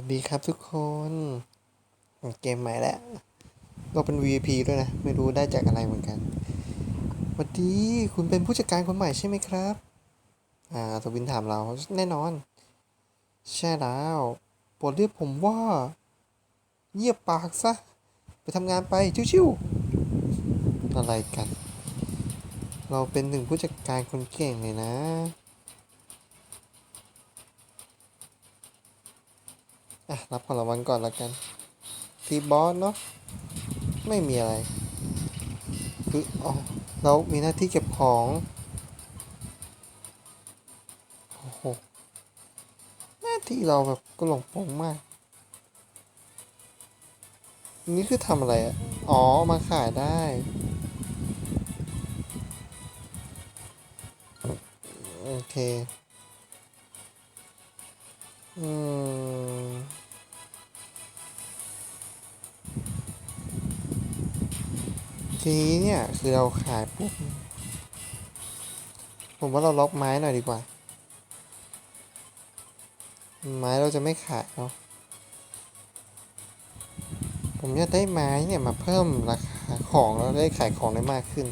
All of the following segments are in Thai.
วัสดีครับทุกคนเกมใหม่แล้วเราเป็น VIP ด้วยนะ ไม่รู้ได้จากอะไรเหมือนกันสวัสดีคุณเป็นผู้จัดการคนใหม่ใช่ไหมครับ อ่าทวินถามเราแน่นอน ใช่แล้วโปรดเรียกผมว่าเงียบปากซะ ไปทำงานไป ชิวๆอะไรกัน เราเป็นหนึ่งผู้จัดการคนเก่งเลยนะ อะรับของรางวัลก่อนละกันทีบอสเนาะไม่มีอะไรคืออ๋อเรามีหน้าที่เก็บของโอ้โหหน้าที่เราแบบก็หลงปงมาก นี่คือทำอะไรอะอ๋อมาขายได้โอเค อืมทีนี้เนี่ยคือเราขายปุ๊บผมว่าเราล็อกไม้หน่อยดีกว่า ไม้เราจะไม่ขายเนาะผมอยากได้ไม้เนี่ยมาเพิ่มราคาของแล้วได้ขายของได้มากขึ้น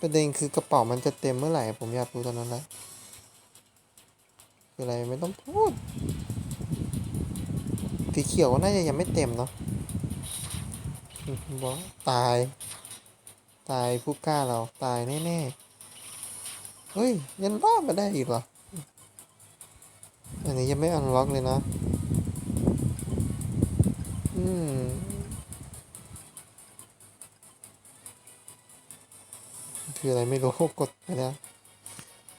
ประเด็นคือกระเป๋ามันจะเต็มเมื่อไหร่ ผมอยากรู้ตอนนั้นแหละคืออะไรไม่ต้องพูดสีเขียวก็น่าจะยังไม่เต็มเนาะบอกตาย ตายผู้กล้าเราตายแน่ๆ เฮ้ย ยังรอดมาได้อีกเหรอ อันนี้ยังไม่อันล็อกเลยนะ อืม คืออะไรไม่รู้กดไปแล้ว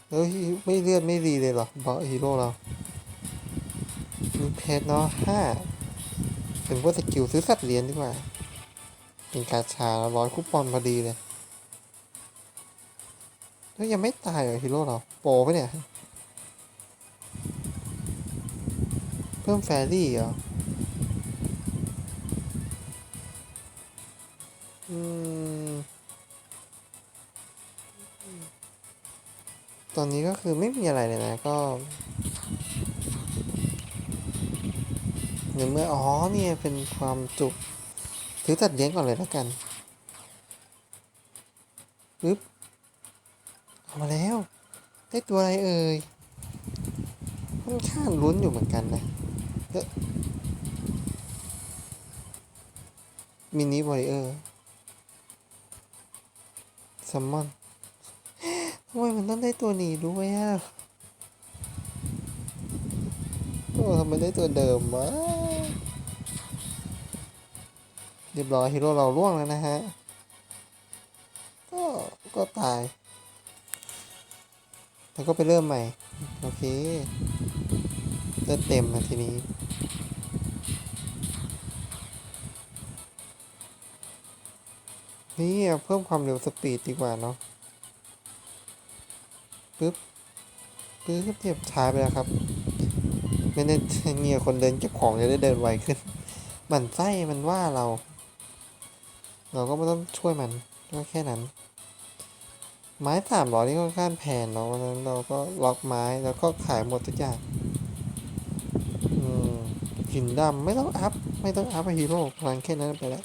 เฮ้ยไม่เลือดไม่ดีเลยเหรอบอสฮีโร่เรามีเพชรเนาะห้าเป็นพวกสกิลซื้อสัตว์เลี้ยงดีกว่า เป็นกาชาร้อยคูปองพอดีเลยแล้วยังไม่ตายเหรอฮีโร่เรา โปรปะเนี่ย เพิ่มแฟรี่เหรออืม ตอนนี้ก็คือไม่มีอะไรเลยนะก็ในเมื่อ อ๋อ เนี่ย เป็นความจุถือตัดเลี้ยงก่อนเลยแล้วกันปึ๊บเอามาแล้ว ได้ตัวอะไรเอ่ย ค่อนข้างลุ้นอยู่เหมือนกันนะเอะมินิวอริเออร์ซัมมอน ทำไมมันต้องได้ตัวหนีด้วยอะโอ้ทำไมได้ตัวเดิมวะเรียบร้อยฮีโร่เราล่วงแล้วนะฮะ ก็ก็ตาย แล้วก็ไปเริ่มใหม่ โอเคเลือดเต็มนะทีนี้นี่เพิ่มความเร็วสปีดดีกว่าเนาะ ปึ๊บปึ๊บเทียบช้าไปแล้วครับ ไม่ได้เงียคนเดินเก็บของจะได้เดินไวขึ้น มันไส้มันว่าเรา เราก็ไม่ต้องช่วยมันก็แค่นั้น ไม้สามร้อยนี่ค่อนข้างแพงเนาะวันนั้นเราก็ล็อกไม้แล้วก็ขายหมดทุกอย่างหินดำไม่ต้องอัพ ไม่ต้องอัพฮีโร่พลังแค่นั้นไปแล้ว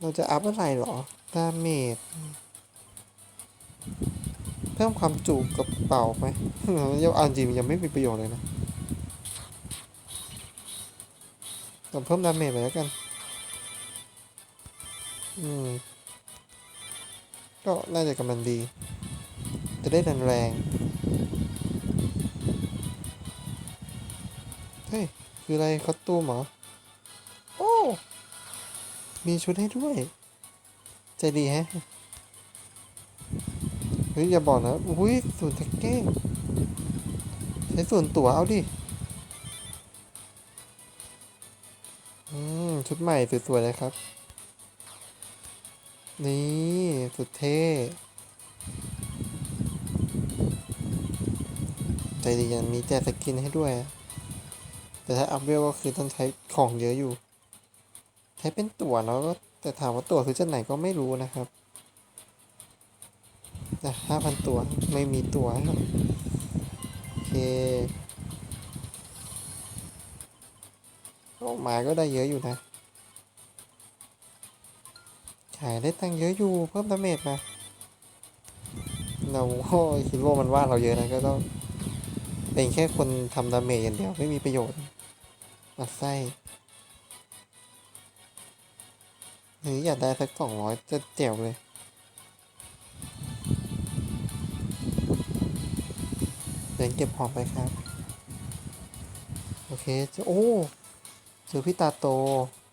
เราจะอัพอะไรหรอ ดาเมจ เพิ่มความจุกระเป๋าไหมยังเอาจริงมันยังไม่มีประโยชน์เลยนะแต่เพิ่มดาเมจไปแล้วกัน อืม ก็น่าจะกำลังดี จะได้แรงแรงเฮ้ย คืออะไรคอสตูมเหรอ มีชุดให้ด้วย ใจดีแฮะ เฮ้ย อย่าบอกนะ อุ้ยศูนย์แท็กเก้งใช้ส่วนตัวเอาดิ อืม ชุดใหม่สวยๆเลยครับ นี่ สุดเท่ใจดียังมีแจกสกินให้ด้วย แต่ถ้าอัพเวลก็คือต้องใช้ของเยอะอยู่ ช้เป็นตั๋วเนาะก็แต่ถามว่าตั๋วคือจากไหนก็ไม่รู้นะครับนะห้าพันตัวไม่มีตัวครับโอเคโอ้หมาก็ได้เยอะอยู่นะ ขายได้ตังเยอะอยู่เพิ่มดาเมจมาเราโอ้ฮีโร่มันว่าเราเยอะนะก็ต้องเป็นแค่คนทำดาเมจอย่างเดียวไม่มีประโยชน์ มาไส้ นี่อยากได้สักสองร้อยจะเจ๋วเลย เดี๋ยวเก็บหอมไปครับ โอเคจอโอ้เจอพี่ตาโต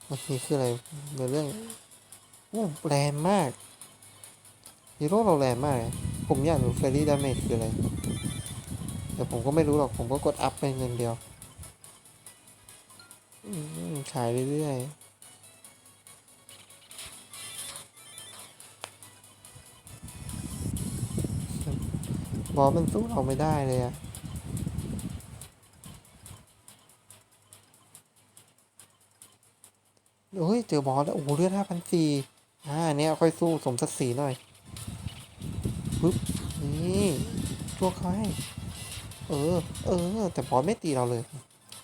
มันนี่คืออะไรในเรื่องโอ้แรงมากฮีโร่เราแรงมากเลยผมอยากรู้เฟรรี่ดาเมจคืออะไร แต่ผมก็ไม่รู้หรอก ผมก็กดอัพไปอย่างเดียวขายเรื่อยๆ บอสมันสู้เราไม่ได้เลยอะเฮ้ยเจอบอสแล้วโอ้โหเลือดห้าพันสี่อ่าเนี้ยค่อยสู้สมศักดิ์ศรีหน่อยปึ๊บนี่ช่วเขาให้เออ เออ แต่บอสไม่ตีเราเลย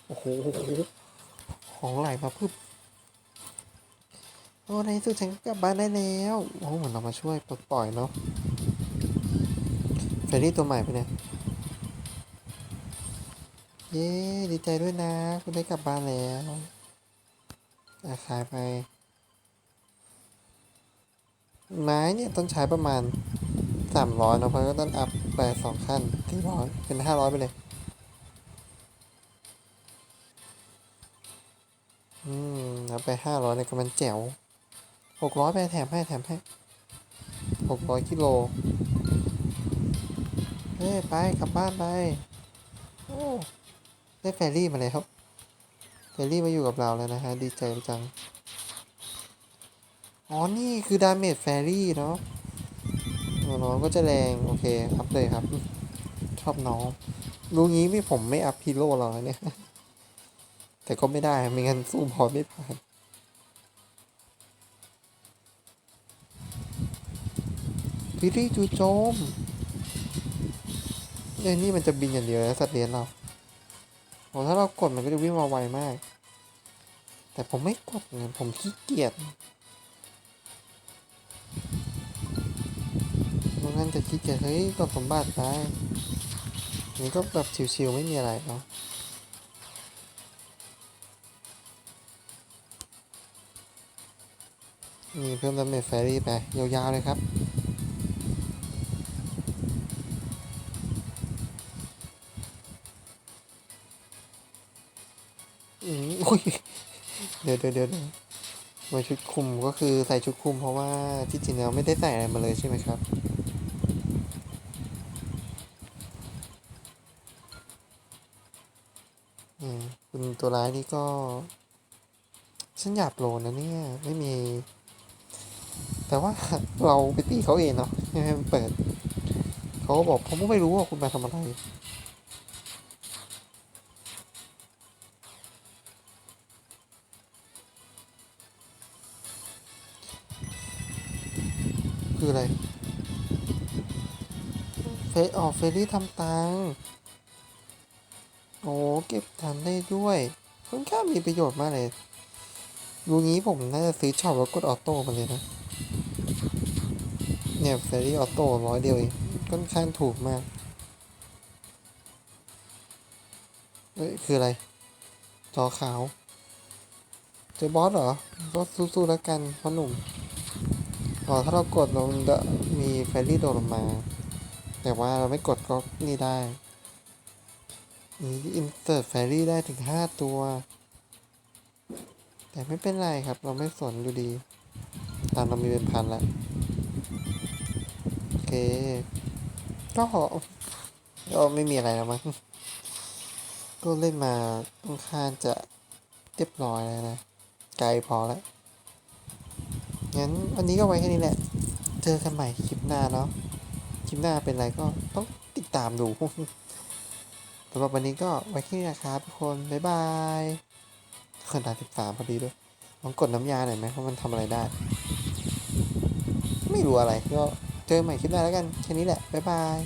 โอ้โหของไหลมาปึ๊บโอ้ในสุดฉันก็กลับบ้านได้แล้วโอ้เหมือนเรามาช่วยปลดปล่อยเนาะ เฟรรี่ตัวใหม่ไปะเนี่ย เย้ดีใจด้วยนะ คุณได้กลับบ้านแล้วอาขายไป ไม้เนี่ยต้องใช้ประมาณสามร้อยเนอะเพราะก็ต้องอัพไปสองขั้นที่ร้อยเป็นห้าร้อยไปเลย อืมเอาไปห้าร้อยเนี่ยก็มันแจ๋วหกร้อยไปแถมให้แถมให้หกร้อยกิโล ไปกลับบ้านไปโอ้ได้แฟรี่มาเลยครับเฟรี่มาอยู่กับเราแล้วนะฮะดีใจจังอ๋อนี่คือดาเมจแฟรี่เนาะน้องก็จะแรงโอเคอัพเลยครับ ชอบน้องรู้งี้ไม่ผมไม่อัพฮีโร่เราแล้วเนี่ย แต่ก็ไม่ได้ไม่งั้นสู้พอไม่ผ่านพิรี่จูโจม เนี่ยนี่มันจะบินอย่างเดียวแล้วสัตว์เลี้ยงเราโอ้ถ้าเรากดมันก็จะวิ่งมาไวมาก แต่ผมไม่กดไงผมขี้เกียจเพราะงั้นจะขี้เกียจเฮ้ยกดสมบัติไปนี่ก็แบบชิวๆไม่มีอะไรเนาะนี่เพิ่มดาเมจแฟรี่ไปยาวๆเลยครับ ยเดี๋ยวเดี๋ยวเดี๋ยวเดี๋ยวมาชุดคุมก็คือใส่ชุดคุมเพราะว่าที่จริงแล้วไม่ได้ใส่อะไรมาเลยใช่ไหมครับอืมคุณตัวร้ายนี่ก็ ฉันอยากโลนะเนี่ย ไม่มี แต่ว่าเราไปตีเขาเองเนาะไม่ให้มันเปิด เขาก็บอกผมก็ไม่รู้ว่าคุณมาทำอะไร คืออะไร เฟซออกเฟรี่ทำตังโอ้เก็บทันได้ด้วยค่อนข้างมีประโยชน์มากเลยดูงี้ผมน่าจะซื้อช็อปแล้วกดออโต้มาเลยนะ เนี่ยเฟรรี่ออโต้ร้อยเดียวเองค่อนข้างถูกมากเอ้ยคืออะไร จอขาว เจอบอสเหรอ ก็สู้ๆแล้วกันพ่อหนุ่ม อ๋อถ้าเรากดเราจะมีแฟรี่โดดลงมา แต่ว่าเราไม่กดก็นี่ได้นี่อินเสิร์ตแฟรี่ได้ถึงห้าตัว แต่ไม่เป็นไรครับเราไม่สนอยู่ดี ตามเรามีเป็นพันแล้วโอเค ก็ก็ไม่มีอะไรแล้วมั้งก็เล่นมาค่อนข้างจะเรียบร้อยแล้วนะ ไกลพอแล้ว งั้นวันนี้ก็ไว้แค่นี้แหละ เจอกันใหม่คลิปหน้าเนาะ คลิปหน้าเป็นอะไรก็ต้องติดตามดูสำหรับวันนี้ก็ไว้แค่นี้นะครับทุกคน บ๊ายบายคนดาสิบสามพอดีด้วยลองกดน้ำยาหน่อยไหมว่ามันทำอะไรได้ ไม่รู้อะไร ก็เจอใหม่คลิปหน้าแล้วกัน แค่นี้แหละ บ๊ายบาย